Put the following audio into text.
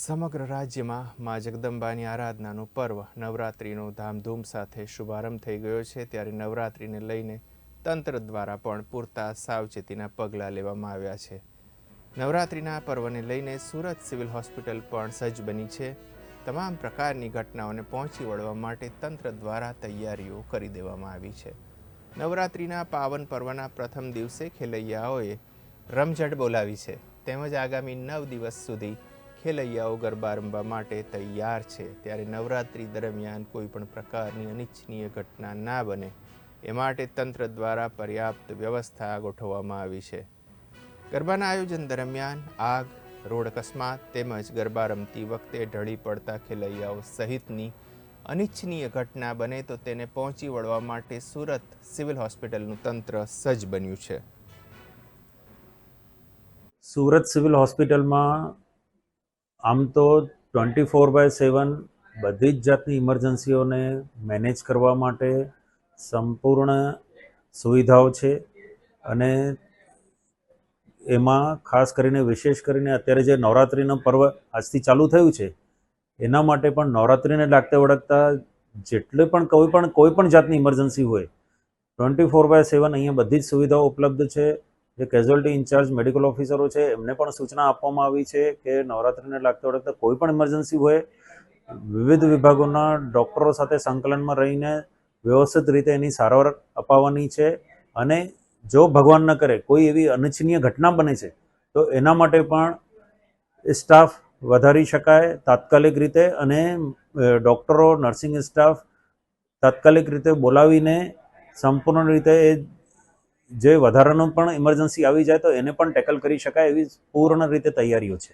સમગ્ર રાજ્યમાં મા જગદંબાની આરાધનાનું પર્વ નવરાત્રિનો ધામધૂમ સાથે શુભારંભ થઈ ગયો છે. ત્યારે નવરાત્રિને લઈને તંત્ર દ્વારા પણ પૂરતા સાવચેતીના પગલાં લેવામાં આવ્યા છે. નવરાત્રિના પર્વને લઈને સુરત સિવિલ હોસ્પિટલ પણ સજ્જ બની છે. તમામ પ્રકારની ઘટનાઓને પહોંચી વળવા માટે તંત્ર દ્વારા તૈયારીઓ કરી દેવામાં આવી છે. નવરાત્રિના પાવન પર્વના પ્રથમ દિવસે ખેલૈયાઓએ રમઝટ બોલાવી છે. તેમજ આગામી નવ દિવસ સુધી ખેલૈયાઓ ગરબા રમવા માટે તૈયાર છે. ત્યારે નવરાત્રિ દરમિયાન કોઈ પણ પ્રકારની અનિચ્છનીય ઘટના ના બને. એ માટે તંત્ર દ્વારા પર્યાપ્ત વ્યવસ્થા ગોઠવવામાં આવી છે. ગરબાના આયોજન દરમિયાન આગ, રોડ અકસ્માત તેમજ ગરબા રમતી વખતે ઢળી પડતા ખેલૈયાઓ સહિતની અનિચ્છનીય ઘટના બને તો તેને પહોંચી વળવા માટે સુરત સિવિલ હોસ્પિટલનું તંત્ર સજ્જ બન્યું છે. સુરત સિવિલ હોસ્પિટલમાં આમ તો ટ્વેન્ટી ફોર બાય સેવન બધી જ જાતની ઇમરજન્સીઓને મેનેજ કરવા માટે સંપૂર્ણ સુવિધાઓ છે અને એમાં ખાસ કરીને, વિશેષ કરીને અત્યારે જે નવરાત્રિનો પર્વ આજથી ચાલુ થયું છે, એના માટે પણ નવરાત્રિને લાગતે વળગતા જેટલે પણ કોઈ પણ કોઈ પણ જાતની ઇમરજન્સી હોય ટ્વેન્ટી ફોર બાય સેવન અહીંયા બધી જ સુવિધાઓ ઉપલબ્ધ છે. જે કેઝ્યુઅલ્ટી ઇન્ચાર્જ મેડિકલ ઓફિસરો છે, એમને પણ સૂચના આપવામાં આવી છે કે નવરાત્રિને લાગતા વળગતા કોઈ પણ ઇમરજન્સી હોય, વિવિધ વિભાગોના ડૉક્ટરો સાથે સંકલનમાં રહીને વ્યવસ્થિત રીતે એની સારવાર અપાવવાની છે અને જો ભગવાન ન કરે, કોઈ એવી અનિચ્છનીય ઘટના બને છે, તો એના માટે પણ સ્ટાફ વધારી શકાય તાત્કાલિક રીતે અને ડૉક્ટરો નર્સિંગ સ્ટાફ તાત્કાલિક રીતે બોલાવીને સંપૂર્ણ રીતે એ જે વધારાનો પણ ઇમરજન્સી આવી જાય તો એને પણ ટેકલ કરી શકાય એવી પૂર્ણ રીતે તૈયારીઓ છે.